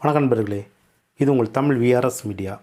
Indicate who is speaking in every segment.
Speaker 1: வணக்கம் நண்பர்களே இது உங்கள் தமிழ் விஆர்எஸ் மீடியா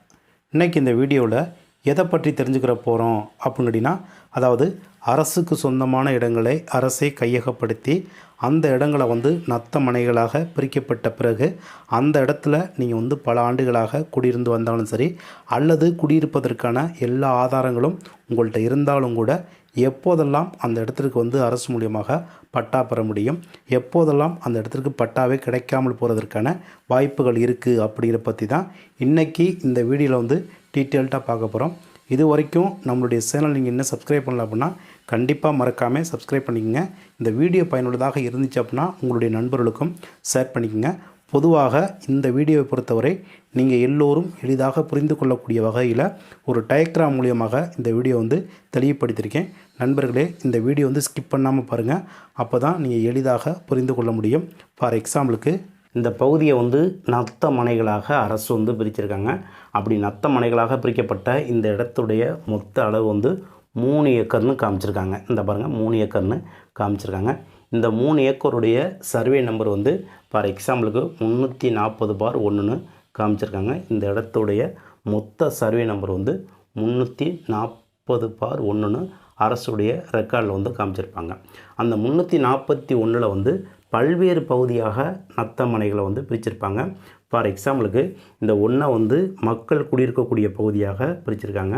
Speaker 1: இன்றைக்கி இந்த வீடியோவில் எதை பற்றி தெரிஞ்சுக்கிற போகிறோம் அப்படின்னா அதாவது அரசுக்கு சொந்தமான இடங்களை அரசே கையகப்படுத்தி அந்த இடங்களை வந்து நத்த மனைகளாக பிரிக்கப்பட்ட பிறகு அந்த இடத்துல நீங்கள் வந்து பல ஆண்டுகளாக குடியிருந்து வந்தாலும் சரி அல்லது குடியிருப்பதற்கான எல்லா ஆதாரங்களும் உங்கள்கிட்ட இருந்தாலும் கூட எப்போதெல்லாம் அந்த இடத்திற்கு வந்து அரசு மூலியமாக பட்டா பெற முடியும்? எப்போதெல்லாம் அந்த இடத்திற்கு பட்டாவே கிடைக்காமல் போகிறதற்கான வாய்ப்புகள் இருக்குது அப்படிங்கிற பற்றி தான் இன்றைக்கி இந்த வீடியோவில் வந்து டீட்டெயில்டாக பார்க்க போகிறோம் இது வரைக்கும் நம்மளுடைய சேனல் நீங்கள் என்ன சப்ஸ்கிரைப் பண்ணல அப்படின்னா கண்டிப்பாக மறக்காமல் சப்ஸ்கிரைப் பண்ணிக்கங்க. இந்த வீடியோ பயனுள்ளதாக இருந்துச்சு அப்படின்னா உங்களுடைய நண்பர்களுக்கும் ஷேர் பண்ணிக்கங்க. பொதுவாக இந்த வீடியோவை பொறுத்தவரை நீங்கள் எல்லோரும் எளிதாக புரிந்து கொள்ளக்கூடிய வகையில் ஒரு டயக்ராம் மூலியமாக இந்த வீடியோ வந்து தெளிவுபடுத்தியிருக்கேன். நண்பர்களே இந்த வீடியோ வந்து ஸ்கிப் பண்ணாமல் பாருங்கள் அப்போ தான் நீங்கள் எளிதாக புரிந்து கொள்ள முடியும். ஃபார் எக்ஸாம்பிளுக்கு இந்த பகுதியை வந்து நத்த மனைகளாக அரசு வந்து பிரிச்சிருக்காங்க. அப்படி நத்த மனைகளாக பிரிக்கப்பட்ட இந்த இடத்துடைய மொத்த அளவு வந்து மூணு ஏக்கர்னு காமிச்சிருக்காங்க. இந்த பாருங்கள் மூணு ஏக்கர்னு காமிச்சிருக்காங்க. இந்த மூணு ஏக்கருடைய சர்வே நம்பர் வந்து ஃபார் எக்ஸாம்பிளுக்கு முந்நூற்றி நாற்பது பார் ஒன்றுன்னு காமிச்சிருக்காங்க. இந்த இடத்துடைய மொத்த சர்வே நம்பர் வந்து முந்நூற்றி நாற்பது பார் ஒன்றுன்னு அரசுடைய ரெக்கார்டில் வந்து காமிச்சிருப்பாங்க. அந்த முந்நூற்றி நாற்பத்தி ஒன்றில் வந்து பல்வேறு பகுதியாக நத்த மனைகளை வந்து பிரிச்சிருப்பாங்க. ஃபார் எக்ஸாம்பிளுக்கு இந்த ஒன்றை வந்து மக்கள் குடியிருக்கக்கூடிய பகுதியாக பிரிச்சிருக்காங்க.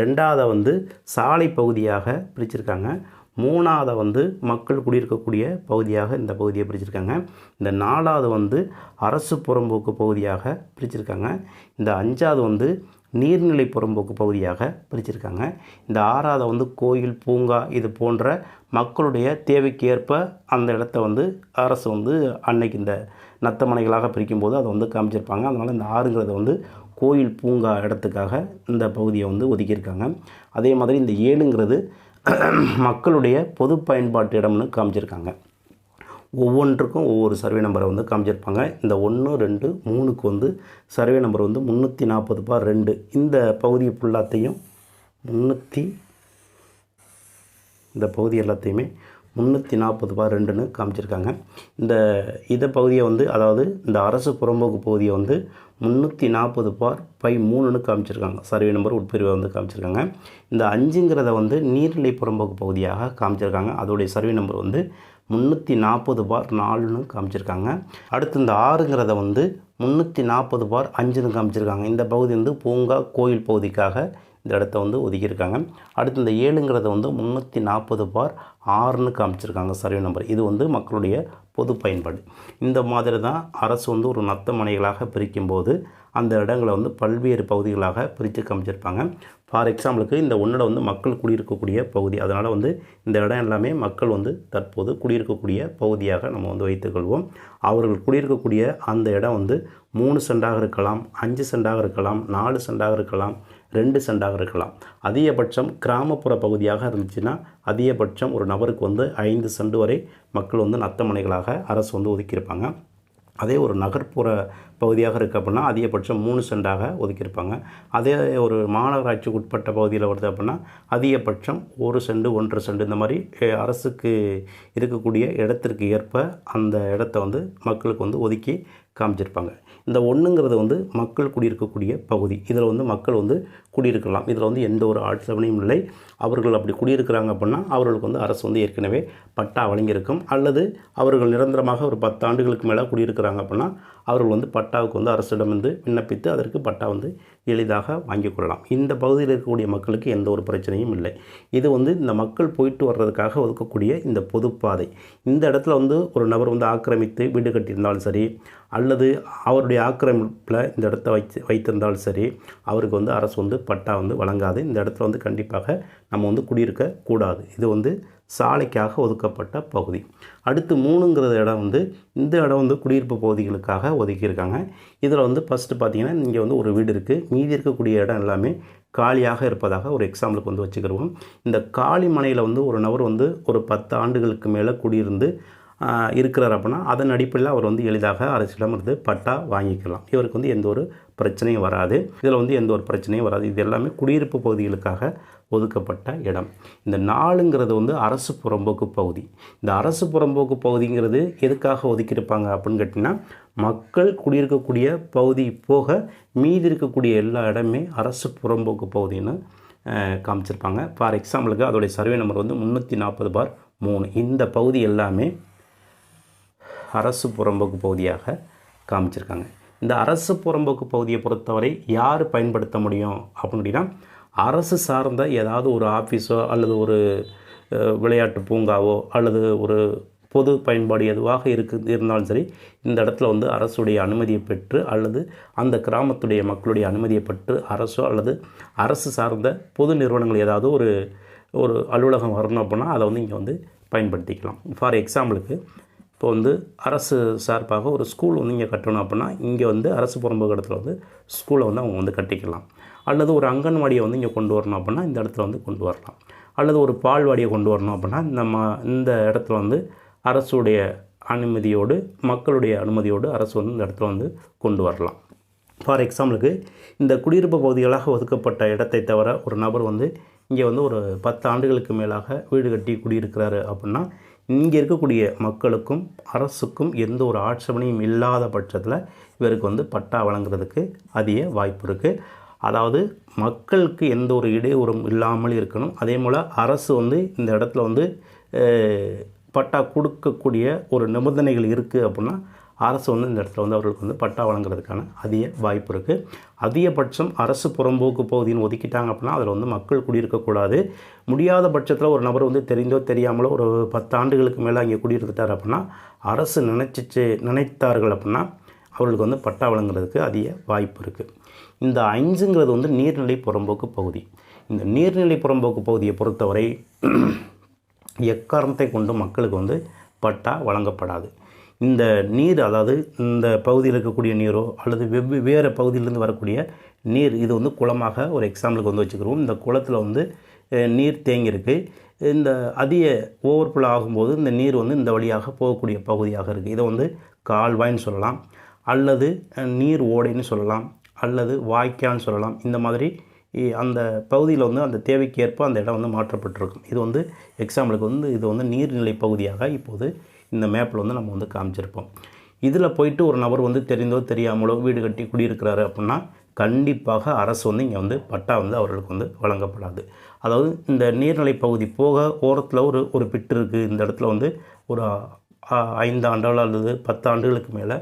Speaker 1: ரெண்டாவதை வந்து சாலை பகுதியாக பிரிச்சிருக்காங்க. மூணாவதை வந்து மக்கள் குடியிருக்கக்கூடிய பகுதியாக இந்த பகுதியை பிரிச்சிருக்காங்க. இந்த நாலாவது வந்து அரசு புறம்போக்கு பகுதியாக பிரிச்சிருக்காங்க. இந்த அஞ்சாவது வந்து நீர்நிலை புறம்போக்கு பகுதியாக பிரிச்சிருக்காங்க. இந்த ஆறாவது வந்து கோயில் பூங்கா இது போன்ற மக்களுடைய தேவைக்கு ஏற்ப அந்த இடத்த வந்து அரசு வந்து அன்னைக்கு இந்த நத்தமனைகளாக பிரிக்கும்போது அதை வந்து காமிச்சிருப்பாங்க. அதனால் இந்த ஆறுங்கிறத வந்து கோயில் பூங்கா இடத்துக்காக இந்த பகுதியை வந்து ஒதுக்கியிருக்காங்க. அதே மாதிரி இந்த ஏழுங்கிறது மக்களுடைய பொது பயன்பாட்டு இடம்னு காமிச்சிருக்காங்க. ஒவ்வொன்றுக்கும் ஒவ்வொரு சர்வே நம்பரை வந்து காமிச்சிருப்பாங்க. இந்த ஒன்று ரெண்டு மூணுக்கு வந்து சர்வே நம்பர் வந்து முந்நூற்றி நாற்பது பார் ரெண்டு. இந்த பகுதி ஃபுல்லாத்தையும் முந்நூற்றி இந்த பகுதி எல்லாத்தையுமே முந்நூற்றி நாற்பது பார் ரெண்டுன்னு காமிச்சிருக்காங்க. இந்த இதை பகுதியை வந்து அதாவது இந்த அரசு புறம்போக்கு பகுதியை வந்து முந்நூற்றி நாற்பது பார் பை மூணுன்னு காமிச்சிருக்காங்க. சர்வே நம்பர் உட்பிரிவை வந்து காமிச்சிருக்காங்க. இந்த அஞ்சுங்கிறத வந்து நீர்நிலை புறம்போக்கு பகுதியாக காமிச்சிருக்காங்க. அதோடைய சர்வே நம்பர் வந்து முந்நூற்றி நாற்பது பார் நாலுன்னு காமிச்சிருக்காங்க. அடுத்து இந்த ஆறுங்கிறத வந்து முந்நூற்றி நாற்பது பார் அஞ்சுன்னு காமிச்சிருக்காங்க. இந்த பகுதி வந்து பூங்கா கோயில் பகுதிக்காக இந்த இடத்த வந்து ஒதுக்கியிருக்காங்க. அடுத்து இந்த ஏழுங்கிறத வந்து முந்நூற்றி நாற்பது பார் ஆறுன்னு காமிச்சிருக்காங்க சர்வே நம்பர் இது வந்து மக்களுடைய பொது பயன்பாடு. இந்த மாதிரி தான் அரசு வந்து ஒரு நத்த மனைகளாக பிரிக்கும்போது அந்த இடங்களை வந்து பல்வேறு பகுதிகளாக பிரித்து காமிச்சிருப்பாங்க. ஃபார் எக்ஸாம்பிளுக்கு இந்த ஒன்றில் வந்து மக்கள் குடியிருக்கக்கூடிய பகுதி. அதனால் வந்து இந்த இடம் எல்லாமே மக்கள் வந்து தற்போது குடியிருக்கக்கூடிய பகுதியாக நம்ம வந்து வைத்துக்கொள்வோம் அவர்கள் குடியிருக்கக்கூடிய அந்த இடம் வந்து மூணு சென்டாக இருக்கலாம் அஞ்சு சென்டாக இருக்கலாம் நாலு சென்டாக இருக்கலாம் ரெண்டு சென்டாக இருக்கலாம். அதிகபட்சம் கிராமப்புற பகுதியாக இருந்துச்சுன்னா அதிகபட்சம் ஒரு நபருக்கு வந்து ஐந்து சென்ட் வரை மக்கள் வந்து நத்தமனைகளாக அரசு வந்து ஒதுக்கியிருப்பாங்க. அதே ஒரு நகர்ப்புற பகுதியாக இருக்குது அப்படின்னா அதிகபட்சம் மூணு சென்டாக ஒதுக்கியிருப்பாங்க. அதே ஒரு மாநகராட்சிக்கு உட்பட்ட பகுதியில் வருது அப்படின்னா அதிகபட்சம் ஒரு செண்டு ஒன்றரை செண்டு இந்த மாதிரி அரசுக்கு இருக்கக்கூடிய இடத்திற்கு ஏற்ப அந்த இடத்த வந்து மக்களுக்கு வந்து ஒதுக்கி காமிச்சிருப்பாங்க. இந்த ஒன்றுங்கிறது வந்து மக்கள் குடியிருக்கக்கூடிய பகுதி. இதில் வந்து மக்கள் வந்து குடியிருக்கலாம். இதில் வந்து எந்த ஒரு ஆட்சேபனையும் இல்லை. அவர்கள் அப்படி குடியிருக்கிறாங்க அப்படின்னா அவர்களுக்கு வந்து அரசு வந்து ஏற்கனவே பட்டா வழங்கியிருக்கும். அல்லது அவர்கள் நிரந்தரமாக ஒரு பத்து ஆண்டுகளுக்கு மேலே குடியிருக்கிறாங்க அப்படின்னா அவர்கள் வந்து பட்டாவுக்கு வந்து அரசிடம் வந்து விண்ணப்பித்து அதற்கு பட்டா வந்து எளிதாக வாங்கிக் கொள்ளலாம். இந்த பகுதியில் இருக்கக்கூடிய மக்களுக்கு எந்த ஒரு பிரச்சனையும் இல்லை. இது வந்து இந்த மக்கள் போயிட்டு வர்றதுக்காக ஒதுக்கக்கூடிய இந்த பொதுப்பாதை. இந்த இடத்துல வந்து ஒரு நபர் வந்து ஆக்கிரமித்து வீடு கட்டியிருந்தாலும் சரி அல்லது அவருடைய ஆக்கிரமிப்பில் இந்த இடத்த வைத்து வைத்திருந்தாலும் சரி அவருக்கு வந்து அரசு வந்து பட்டா வந்து வழங்காது. இந்த இடத்துல வந்து கண்டிப்பாக நம்ம வந்து குடியிருக்க கூடாது. இது வந்து சாலைக்காக ஒதுக்கப்பட்ட பகுதி. அடுத்து மூணுங்கிறது இடம் வந்து இந்த இடம் வந்து குடியிருப்பு பகுதிகளுக்காக ஒதுக்கியிருக்காங்க. இதில் வந்து ஃபஸ்ட்டு பார்த்தீங்கன்னா இங்கே வந்து ஒரு வீடு இருக்குது மீதி இருக்கக்கூடிய இடம் எல்லாமே காலியாக இருப்பதாக ஒரு எக்ஸாம்பிளுக்கு வந்து வச்சுக்கிடுவோம் இந்த காலி மனையில் வந்து ஒரு நபர் வந்து ஒரு பத்து ஆண்டுகளுக்கு மேலே குடியிருந்து இருக்கிறார் அப்படின்னா அதன் அடிப்படையில் அவர் வந்து எளிதாக அரசிடம் இருந்து பட்டா வாங்கிக்கலாம். இவருக்கு வந்து எந்த ஒரு பிரச்சனையும் வராது. இதில் வந்து எந்த ஒரு பிரச்சனையும் வராது. இது எல்லாமே குடியிருப்பு பகுதிகளுக்காக ஒதுக்கப்பட்ட இடம். இந்த நாலுங்கிறது வந்து அரசு புறம்போக்கு பகுதி. இந்த அரசு புறம்போக்கு பகுதிங்கிறது எதுக்காக ஒதுக்கியிருப்பாங்க அப்படின்னு கேட்டிங்கன்னா மக்கள் குடியிருக்கக்கூடிய பகுதி போக மீதி இருக்கக்கூடிய எல்லா இடமே அரசு புறம்போக்கு பகுதின்னு காமிச்சிருப்பாங்க. ஃபார் எக்ஸாம்பிளுக்கு அதோடைய சர்வே நம்பர் வந்து முந்நூற்றி நாற்பது பார் மூணு. இந்த பகுதி எல்லாமே அரசு புறம்போக்கு பகுதியாக காமிச்சிருக்காங்க. இந்த அரசு புறம்போக்கு பகுதியை பொறுத்தவரை யார் பயன்படுத்த முடியும் அப்படின்னா அரசு சார்ந்த ஏதாவது ஒரு ஆஃபீஸோ அல்லது ஒரு விளையாட்டு பூங்காவோ அல்லது ஒரு பொது பயன்பாடு எதுவாக இருக்கு இருந்தாலும் சரி இந்த இடத்துல வந்து அரசுடைய அனுமதியை பெற்று அல்லது அந்த கிராமத்துடைய மக்களுடைய அனுமதியை பெற்று அரசோ அல்லது அரசு சார்ந்த பொது நிறுவனங்கள் ஏதாவது ஒரு ஒரு அலுவலகம் வரணும் அப்படின்னா அதை வந்து இங்கே வந்து பயன்படுத்திக்கலாம். ஃபார் எக்ஸாம்பிளுக்கு இப்போ வந்து அரசு சார்பாக ஒரு ஸ்கூல் வந்து இங்கே கட்டணும் அப்படின்னா இங்கே வந்து அரசு புறம்போக்கு இடத்துல வந்து ஸ்கூலை வந்து அவங்க வந்து கட்டிக்கலாம். அல்லது ஒரு அங்கன்வாடியை வந்து இங்கே கொண்டு வரணும் அப்படின்னா இந்த இடத்துல வந்து கொண்டு வரலாம். அல்லது ஒரு பால்வாடியை கொண்டு வரணும் அப்படின்னா இந்த ம இந்த இடத்துல வந்து அரசுடைய அனுமதியோடு மக்களுடைய அனுமதியோடு அரசு வந்து இந்த இடத்துல வந்து கொண்டு வரலாம். ஃபார் எக்ஸாம்பிளுக்கு இந்த குடியிருப்பு பகுதிகளாக ஒதுக்கப்பட்ட இடத்தை தவிர ஒரு நபர் வந்து இங்கே வந்து ஒரு பத்து ஆண்டுகளுக்கு மேலாக வீடு கட்டி குடியிருக்கிறாரு அப்படின்னா இங்கே இருக்கக்கூடிய மக்களுக்கும் அரசுக்கும் எந்த ஒரு ஆட்சேபனையும் இல்லாத பட்சத்தில் இவருக்கு வந்து பட்டா வழங்குறதுக்கு அதிக வாய்ப்பு இருக்குது அதாவது மக்களுக்கு எந்த ஒரு இடையூறும் இல்லாமல் இருக்கணும். அதே போல் அரசு வந்து இந்த இடத்துல வந்து பட்டா கொடுக்கக்கூடிய ஒரு நிபந்தனைகள் இருக்குது அப்படின்னா அரசு வந்து இந்த இடத்துல வந்து அவர்களுக்கு வந்து பட்டா வழங்குறதுக்கான அதிக வாய்ப்பு இருக்குது அதிகபட்சம் அரசு புறம்போக்கு பகுதின்னு ஒதுக்கிட்டாங்க அப்படின்னா அதில் வந்து மக்கள் குடியிருக்கக்கூடாது முடியாத பட்சத்தில் ஒரு நபர் வந்து தெரிந்தோ தெரியாமலோ ஒரு பத்து ஆண்டுகளுக்கு மேலே அங்கே குடியிருந்துட்டார் அப்படின்னா அரசு நினைச்சிச்சு நினைத்தார்கள் அப்படின்னா அவர்களுக்கு வந்து பட்டா வழங்குறதுக்கு அதிக வாய்ப்பு இருக்குது இந்த ஐந்துங்கிறது வந்து நீர்நிலை புறம்போக்கு பகுதி. இந்த நீர்நிலை புறம்போக்கு பகுதியை பொறுத்தவரை எக்காரணத்தை கொண்டு மக்களுக்கு வந்து பட்டா வழங்கப்படாது. இந்த நீர் அதாவது இந்த பகுதியில் இருக்கக்கூடிய நீரோ அல்லது வெவ்வே வேறு பகுதியிலேருந்து வரக்கூடிய நீர் இது வந்து குளமாக ஒரு எக்ஸாம்பிளுக்கு வந்து வச்சுக்கிறோம். இந்த குளத்தில் வந்து நீர் தேங்கியிருக்கு. இந்த அதிக ஓவர்ஃப்ளோ ஆகும்போது இந்த நீர் வந்து இந்த வழியாக போகக்கூடிய பகுதியாக இருக்குது இதை வந்து கால்வாய்ன்னு சொல்லலாம். அல்லது நீர் ஓடைன்னு சொல்லலாம். அல்லது வாய்க்கான்னு சொல்லலாம். இந்த மாதிரி அந்த பகுதியில் வந்து அந்த தேவைக்கேற்ப அந்த இடம் வந்து மாற்றப்பட்டிருக்கும். இது வந்து எக்ஸாம்பிளுக்கு வந்து இது வந்து நீர்நிலை பகுதியாக இப்போது இந்த மேப்பில் வந்து நம்ம வந்து காமிச்சிருப்போம். இதில் போயிட்டு ஒரு நபர் வந்து தெரிந்தோ தெரியாமலோ வீடு கட்டி குடியிருக்கிறாரு அப்படின்னா கண்டிப்பாக அரசு வந்து இங்கே வந்து பட்டா வந்து அவர்களுக்கு வந்து வழங்கப்படாது. அதாவது இந்த நீர்நிலை பகுதி போக ஓரத்தில் ஒரு ஒரு பிட்டு இருக்குது இந்த இடத்துல வந்து ஒரு ஐந்து ஆண்டுகள் அல்லது பத்து ஆண்டுகளுக்கு மேலே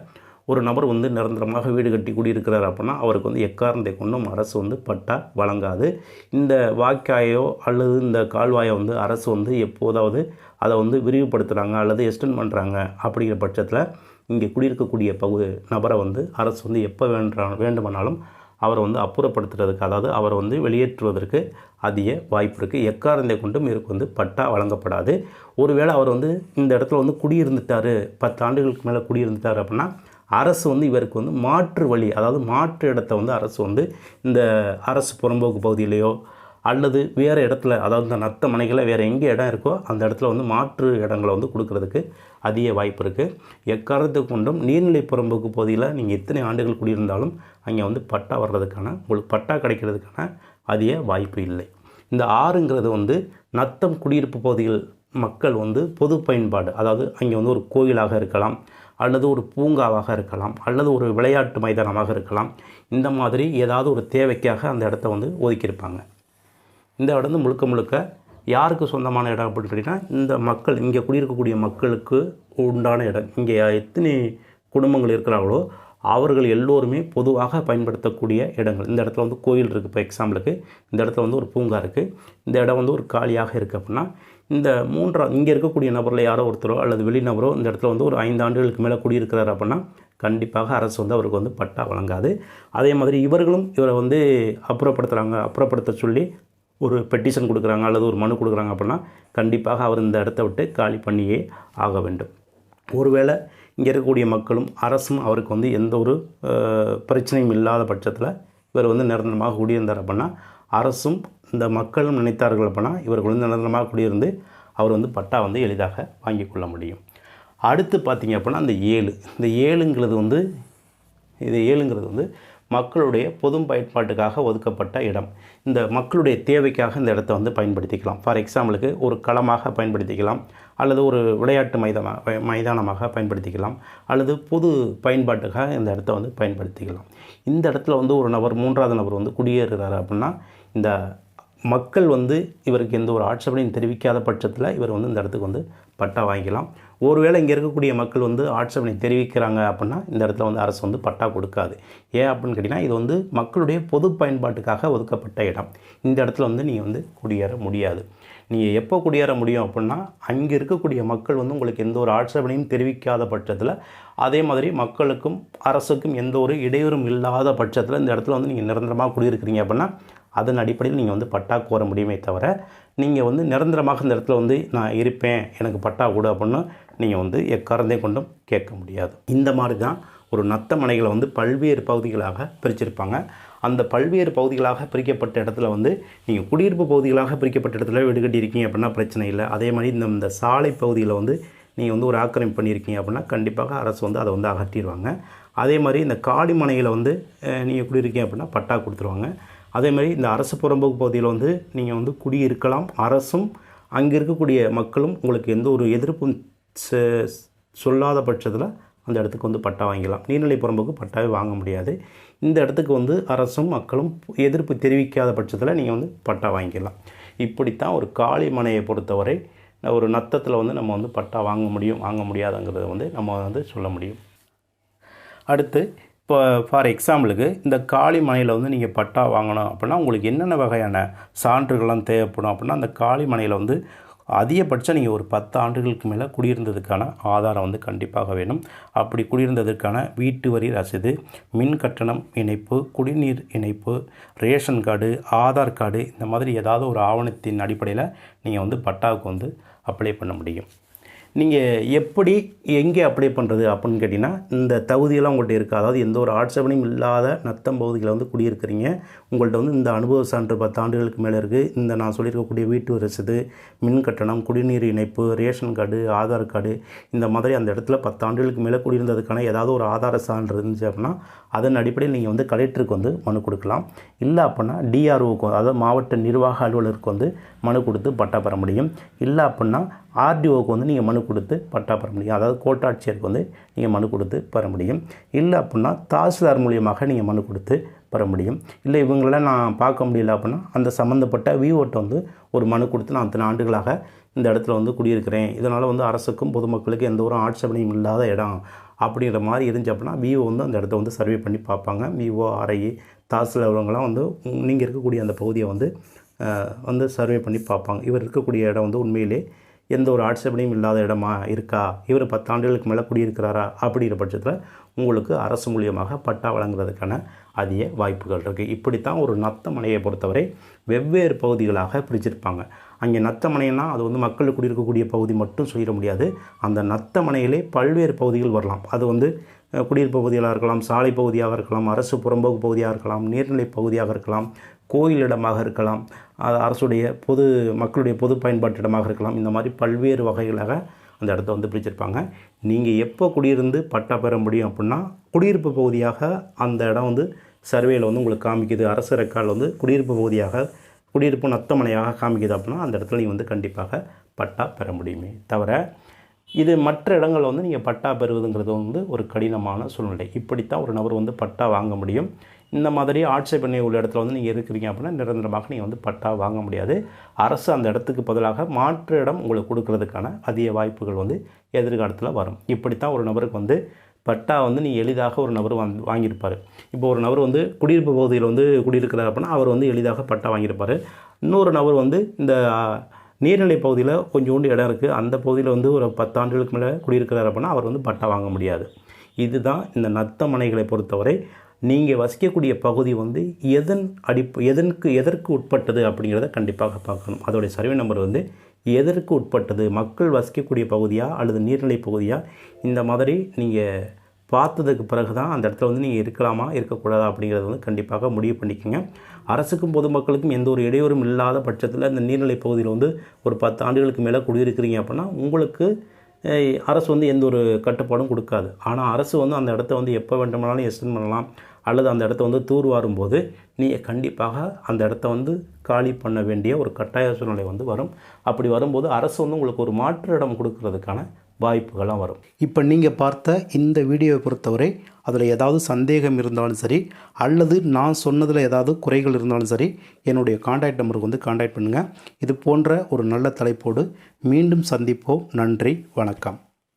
Speaker 1: ஒரு நபர் வந்து நிரந்தரமாக வீடு கட்டி குடியிருக்கிறார் அப்படின்னா அவருக்கு வந்து எக்காரணத்தை கொண்டும் அரசு வந்து பட்டா வழங்காது. இந்த வாய்க்காயோ அல்லது இந்த கால்வாயை வந்து அரசு வந்து எப்போதாவது அதை வந்து விரிவுபடுத்துகிறாங்க அல்லது எக்ஸ்டெண்ட் பண்ணுறாங்க அப்படிங்கிற பட்சத்தில் இங்கே குடியிருக்கக்கூடிய பகு நபரை வந்து அரசு வந்து எப்போ வேண்டா வேண்டுமானாலும் அவரை வந்து அப்புறப்படுத்துறதுக்கு அதாவது அவரை வந்து வெளியேற்றுவதற்கு அதிக வாய்ப்பு இருக்குது எக்காரந்தை கொண்டும் இவருக்கு வந்து பட்டா வழங்கப்படாது. ஒருவேளை அவர் வந்து இந்த இடத்துல வந்து குடியிருந்துட்டார் பத்து ஆண்டுகளுக்கு மேலே குடியிருந்துட்டார் அப்படின்னா அரசு வந்து இவருக்கு வந்து மாற்று வழி அதாவது மாற்று இடத்த வந்து அரசு வந்து இந்த அரசு புறம்போக்கு பகுதியிலேயோ அல்லது வேறு இடத்துல அதாவது இந்த நத்த மனைகளை வேறு எங்கே இடம் இருக்கோ அந்த இடத்துல வந்து மாற்று இடங்களை வந்து கொடுக்கறதுக்கு அதிக வாய்ப்பு இருக்குது எக்காரணத்தை கொண்டும் நீர்நிலை புறம்போக்கு பகுதியில் நீங்கள் எத்தனை ஆண்டுகள் குடியிருந்தாலும் அங்கே வந்து பட்டா வர்றதுக்கான உங்களுக்கு பட்டா கிடைக்கிறதுக்கான அதிக வாய்ப்பு இல்லை. இந்த ஆறுங்கிறது வந்து நத்தம் குடியிருப்பு பகுதிகள் மக்கள் வந்து பொது பயன்பாடு அதாவது அங்கே வந்து ஒரு கோயிலாக இருக்கலாம் அல்லது ஒரு பூங்காவாக இருக்கலாம் அல்லது ஒரு விளையாட்டு மைதானமாக இருக்கலாம். இந்த மாதிரி ஏதாவது ஒரு தேவைக்காக அந்த இடத்த வந்து ஒதுக்கியிருப்பாங்க. இந்த இடம் வந்து முழுக்க முழுக்க யாருக்கு சொந்தமான இடம் அப்படின்னு கேட்டிங்கன்னா இந்த மக்கள் இங்கே குடியிருக்கக்கூடிய மக்களுக்கு உண்டான இடம். இங்கே எத்தனை குடும்பங்கள் இருக்கிறாங்களோ அவர்கள் எல்லோருமே பொதுவாக பயன்படுத்தக்கூடிய இடங்கள். இந்த இடத்துல வந்து கோயில் இருக்குது இப்போ எக்ஸாம்பிளுக்கு இந்த இடத்துல வந்து ஒரு பூங்கா இருக்குது இந்த இடம் வந்து ஒரு காலியாக இருக்குது அப்படின்னா இந்த மூன்றா இங்கே இருக்கக்கூடிய நபரில் யாரோ ஒருத்தரோ அல்லது வெளிநபரோ இந்த இடத்துல வந்து ஒரு ஐந்து ஆண்டுகளுக்கு மேலே குடியிருக்கிறார் அப்படின்னா கண்டிப்பாக அரசு வந்து அவருக்கு வந்து பட்டா வழங்காது. அதே மாதிரி இவர்களும் இவரை வந்து அப்புறப்படுத்துகிறாங்க அப்புறப்படுத்த சொல்லி ஒரு பெட்டிஷன் கொடுக்குறாங்க அல்லது ஒரு மனு கொடுக்குறாங்க அப்படின்னா கண்டிப்பாக அவர் இந்த இடத்த விட்டு காலி பண்ணியே ஆக வேண்டும். ஒருவேளை இங்கே இருக்கக்கூடிய மக்களும் அரசும் அவருக்கு வந்து எந்த ஒரு பிரச்சனையும் இல்லாத பட்சத்தில் இவர் வந்து நிரந்தரமாக குடியிருந்தார் அப்படின்னா அரசும் இந்த மக்களும் நினைத்தார்கள் அப்படின்னா இவர்கள் வந்து நிரந்தரமாக குடியிருந்து அவர் வந்து பட்டா வந்து எளிதாக வாங்கி கொள்ள முடியும். அடுத்து பார்த்தீங்க அப்படின்னா அந்த ஏழு. இந்த ஏழுங்கிறது வந்து இது ஏழுங்கிறது வந்து மக்களுடைய பொது பயன்பாட்டுக்காக ஒதுக்கப்பட்ட இடம். இந்த மக்களுடைய தேவைக்காக இந்த இடத்த வந்து பயன்படுத்திக்கலாம். ஃபார் எக்ஸாம்பிளுக்கு ஒரு களமாக பயன்படுத்திக்கலாம். அல்லது ஒரு விளையாட்டு மைதான மைதானமாக பயன்படுத்திக்கலாம். அல்லது பொது பயன்பாட்டுக்காக இந்த இடத்த வந்து பயன்படுத்திக்கலாம். இந்த இடத்துல வந்து ஒரு நபர் மூன்றாவது நபர் வந்து குடியேறுகிறார் அப்படின்னா இந்த மக்கள் வந்து இவருக்கு எந்த ஒரு ஆட்சேபனையும் தெரிவிக்காத பட்சத்தில் இவர் வந்து இந்த இடத்துக்கு வந்து பட்டா வாங்கிக்கலாம். ஒருவேளை இங்கே இருக்கக்கூடிய மக்கள் வந்து ஆட்சேபனை தெரிவிக்கிறாங்க அப்படின்னா இந்த இடத்துல வந்து அரசு வந்து பட்டா கொடுக்காது. ஏன் அப்படின்னு கேட்டிங்கன்னா இது வந்து மக்களுடைய பொது பயன்பாட்டுக்காக ஒதுக்கப்பட்ட இடம். இந்த இடத்துல வந்து நீங்கள் வந்து குடியேற முடியாது. நீங்கள் எப்போ குடியேற முடியும் அப்படின்னா அங்கே இருக்கக்கூடிய மக்கள் வந்து உங்களுக்கு எந்த ஒரு ஆட்சேபனையும் தெரிவிக்காத பட்சத்தில் அதே மாதிரி மக்களுக்கும் அரசுக்கும் எந்த ஒரு இடையூறும் இல்லாத பட்சத்தில் இந்த இடத்துல வந்து நீங்கள் நிரந்தரமாக குடியிருக்கிறீங்க அப்படின்னா அதன் அடிப்படையில் நீங்கள் வந்து பட்டா கோர முடியுமே தவிர நீங்கள் வந்து நிரந்தரமாக இந்த இடத்துல வந்து நான் இருப்பேன் எனக்கு பட்டா கொடு அப்படின்னு நீங்கள் வந்து எக்காரந்தே கொண்டும் கேட்க முடியாது. இந்த மாதிரி தான் ஒரு நத்த மனைகளை வந்து பல்வேறு பகுதிகளாக பிரிச்சிருப்பாங்க. அந்த பல்வேறு பகுதிகளாக பிரிக்கப்பட்ட இடத்துல வந்து நீங்கள் குடியிருப்பு பகுதிகளாக பிரிக்கப்பட்ட இடத்துல வீடு கட்டியிருக்கீங்க அப்படின்னா பிரச்சனை இல்லை. அதே மாதிரி இந்த இந்த சாலை பகுதியில் வந்து நீங்கள் வந்து ஒரு ஆக்கிரமிப்பு பண்ணியிருக்கீங்க அப்படின்னா கண்டிப்பாக அரசு வந்து அதை வந்து அகற்றிடுவாங்க. அதே மாதிரி இந்த காடி மனையில் வந்து நீங்கள் குடியிருக்கீங்க அப்படின்னா பட்டா கொடுத்துருவாங்க. அதே மாதிரி இந்த அரசு புறம்போக்கு பகுதியில் வந்து நீங்கள் வந்து குடியிருக்கலாம். அரசும் அங்கே இருக்கக்கூடிய மக்களும் உங்களுக்கு எந்த ஒரு எதிர்ப்பும் சொல்லாத பட்சத்தில் அந்த இடத்துக்கு வந்து பட்டா வாங்கிக்கலாம். நீர்நிலை புறம்போக்கு பட்டாவே வாங்க முடியாது. இந்த இடத்துக்கு வந்து அரசும் மக்களும் எதிர்ப்பு தெரிவிக்காத பட்சத்தில் நீங்கள் வந்து பட்டா வாங்கிக்கலாம். இப்படித்தான் ஒரு காளி மனையை பொறுத்தவரை ஒரு நத்தத்தில் வந்து நம்ம வந்து பட்டா வாங்க முடியும் வாங்க முடியாதுங்கிறத வந்து நம்ம வந்து சொல்ல முடியும். அடுத்து இப்போ ஃபார் எக்ஸாம்பிளுக்கு இந்த காளி மனையில் வந்து நீங்கள் பட்டா வாங்கணும் அப்படின்னா உங்களுக்கு என்னென்ன வகையான சான்றுகள்லாம் தேவைப்படும் அப்படின்னா அந்த காளி மனையில் வந்து அதிகபட்சம் நீங்கள் ஒரு பத்து ஆண்டுகளுக்கு மேலே குடியிருந்ததுக்கான ஆதாரம் வந்து கண்டிப்பாக வேணும். அப்படி குடியிருந்ததற்கான வீட்டு வரி ரசீது மின் கட்டணம் இணைப்பு குடிநீர் இணைப்பு ரேஷன் கார்டு ஆதார் கார்டு இந்த மாதிரி ஏதாவது ஒரு ஆவணத்தின் அடிப்படையில் நீங்கள் வந்து பட்டாவுக்கு வந்து அப்ளை பண்ண முடியும். நீங்கள் எப்படி எங்கே அப்ளை பண்ணுறது அப்படின்னு கேட்டிங்கன்னா இந்த தகுதியெல்லாம் உங்கள்கிட்ட இருக்குது அதாவது எந்த ஒரு ஆட்சேபனையும் இல்லாத நத்தம் பகுதியில் வந்து குடியிருக்கிறீங்க. உங்கள்கிட்ட வந்து இந்த அனுபவ சான்று பத்து ஆண்டுகளுக்கு மேலே இருக்குது இந்த நான் சொல்லியிருக்கக்கூடிய வீட்டு வரிசது மின் கட்டணம் குடிநீர் இணைப்பு ரேஷன் கார்டு ஆதார் கார்டு இந்த மாதிரி அந்த இடத்துல பத்து ஆண்டுகளுக்கு மேலே குடியிருந்ததுக்கான ஏதாவது ஒரு ஆதார சான்று இருந்துச்சு அப்படின்னா அதன் அடிப்படையில் நீங்கள் வந்து கலெக்டருக்கு வந்து மனு கொடுக்கலாம். இல்லை அப்படின்னா டிஆர்ஓக்கு அதாவது மாவட்ட நிர்வாக அலுவலருக்கு வந்து மனு கொடுத்து பட்டா பெற முடியும். இல்லை அப்படின்னா ஆர்டிஓக்கு வந்து நீங்கள் மனு கொடுத்து பட்டா பெற முடியும். அதாவது கோட்டாட்சியருக்கு வந்து நீங்கள் மனு கொடுத்து பெற முடியும். இல்லை அப்படின்னா தாசில்தார் மூலியமாக நீங்கள் மனு கொடுத்து பெற முடியும். இல்லை இவங்களெல்லாம் நான் பார்க்க முடியல அப்படின்னா அந்த சம்மந்தப்பட்ட விஓட்ட வந்து ஒரு மனு கொடுத்து நான் அத்தனை ஆண்டுகளாக இந்த இடத்துல வந்து குடியிருக்கிறேன். இதனால் வந்து அரசுக்கும் பொதுமக்களுக்கும் எந்த ஒரு ஆட்சேபனையும் இல்லாத இடம் அப்படிங்கிற மாதிரி இருந்துச்சு அப்படின்னா விஓ வந்து அந்த இடத்த வந்து சர்வே பண்ணி பார்ப்பாங்க. விஓ ஆர்ஐ தாசில் உள்ளவங்களாம் வந்து நீங்கள் இருக்கக்கூடிய அந்த பகுதியை வந்து வந்து சர்வே பண்ணி பார்ப்பாங்க. இவர் இருக்கக்கூடிய இடம் வந்து உண்மையிலே எந்த ஒரு ஆட்சேபனையும் இல்லாத இடமா இருக்கா? இவர் பத்தாண்டுகளுக்கு மேலே குடியிருக்கிறாரா? அப்படிங்கிற பட்சத்தில் உங்களுக்கு அரசு மூலியமாக பட்டா வழங்குறதுக்கான அதிக வாய்ப்புகள் இருக்குது இப்படித்தான் ஒரு நத்தமனையை பொறுத்தவரை வெவ்வேறு பகுதிகளாக பிரிச்சிருப்பாங்க. அங்கே நத்தமனைனா அது வந்து மக்கள் குடியிருக்கக்கூடிய பகுதி மட்டும் சொல்லிட முடியாது. அந்த நத்தமனையிலே பல்வேறு பகுதிகள் வரலாம். அது வந்து குடியிருப்பு பகுதிகளாக இருக்கலாம் சாலை பகுதியாக இருக்கலாம் அரசு புறம்போக்கு பகுதியாக இருக்கலாம் நீர்நிலை பகுதியாக இருக்கலாம் கோயில் இடமாக இருக்கலாம் அது அரசுடைய பொது மக்களுடைய பொது பயன்பாட்டு இடமாக இருக்கலாம் இந்த மாதிரி பல்வேறு வகைகளாக அந்த இடத்த வந்து பிரிச்சிருப்பாங்க. நீங்கள் எப்போ குடியிருந்து பட்டா பெற முடியும் அப்படின்னா குடியிருப்பு பகுதியாக அந்த இடம் வந்து சர்வேயில் வந்து உங்களுக்கு காமிக்குது. அரசு ரெக்கார்டில் வந்து குடியிருப்பு பகுதியாக குடியிருப்பு நத்தமனையாக காமிக்குது அப்படின்னா அந்த இடத்துல நீங்கள் வந்து கண்டிப்பாக பட்டா பெற முடியுமே தவிர இது மற்ற இடங்களில் வந்து நீங்கள் பட்டா பெறுவதுங்கிறது வந்து ஒரு கடினமான சூழ்நிலை. இப்படித்தான் ஒரு நபர் வந்து பட்டா வாங்க முடியும். இந்த மாதிரி ஆட்சேபனை உள்ள இடத்துல வந்து நீங்கள் இருக்கிறீங்க அப்படின்னா நிரந்தரமாக நீங்கள் வந்து பட்டா வாங்க முடியாது. அரசு அந்த இடத்துக்கு பதிலாக மாற்று இடம் உங்களுக்கு கொடுக்கறதுக்கான அதிக வாய்ப்புகள் வந்து எதிர்காலத்தில் வரும். இப்படித்தான் ஒரு நபருக்கு வந்து பட்டா வந்து நீ எளிதாக ஒரு நபர் வந் வாங்கியிருப்பார். இப்போ ஒரு நபர் வந்து குடியிருப்பு பகுதியில் வந்து குடியிருக்கிறார் அப்படின்னா அவர் வந்து எளிதாக பட்டா வாங்கியிருப்பார். இன்னொரு நபர் வந்து இந்த நீர்நிலை பகுதியில் கொஞ்சோண்டு இடம் இருக்குது அந்த பகுதியில் வந்து ஒரு பத்தாண்டுகளுக்கு மேலே குடியிருக்கிறார் அப்படின்னா அவர் வந்து பட்டா வாங்க முடியாது. இதுதான் இந்த நத்த மனைகளை பொறுத்தவரை நீங்கள் வசிக்கக்கூடிய பகுதி வந்து எதன் அடிப்பு எதற்கு எதற்கு உட்பட்டது அப்படிங்கிறத கண்டிப்பாக பார்க்கணும். அதோடைய சர்வே நம்பர் வந்து எதற்கு உட்பட்டது? மக்கள் வசிக்கக்கூடிய பகுதியாக அல்லது நீர்நிலை பகுதியாக இந்த மாதிரி நீங்கள் பார்த்ததுக்கு பிறகு தான் அந்த இடத்துல வந்து நீங்கள் இருக்கலாமா இருக்கக்கூடாதா அப்படிங்கிறத வந்து கண்டிப்பாக முடிவு பண்ணிக்கோங்க. அரசுக்கும் பொதுமக்களுக்கும் எந்த ஒரு இடையூறும் இல்லாத பட்சத்தில் இந்த நீர்நிலை பகுதியில் வந்து ஒரு பத்து ஆண்டுகளுக்கு மேலே குடியிருக்கிறீங்க அப்படின்னா உங்களுக்கு அரசு வந்து எந்த ஒரு கட்டுப்பாடும் கொடுக்காது. ஆனால் அரசு வந்து அந்த இடத்த வந்து எப்போ வேண்டுமானாலும் எக்ஸ்டெண்ட் பண்ணலாம் அல்லது அந்த இடத்த வந்து தூர்வாரும் போது நீங்கள் கண்டிப்பாக அந்த இடத்த வந்து காலி பண்ண வேண்டிய ஒரு கட்டாய சூழ்நிலை வந்து வரும். அப்படி வரும்போது அரசு வந்து உங்களுக்கு ஒரு மாற்று இடம் கொடுக்கறதுக்கான வாய்ப்புகள்லாம் வரும். இப்போ நீங்கள் பார்த்த இந்த வீடியோவை பொறுத்தவரை அதில் ஏதாவது சந்தேகம் இருந்தாலும் சரி அல்லது நான் சொன்னதில் ஏதாவது குறைகள் இருந்தாலும் சரி என்னுடைய காண்டாக்ட் நம்பருக்கு வந்து காண்டாக்ட் பண்ணுங்கள் இது போன்ற ஒரு நல்ல தலைப்போடு மீண்டும் சந்திப்போம். நன்றி வணக்கம்.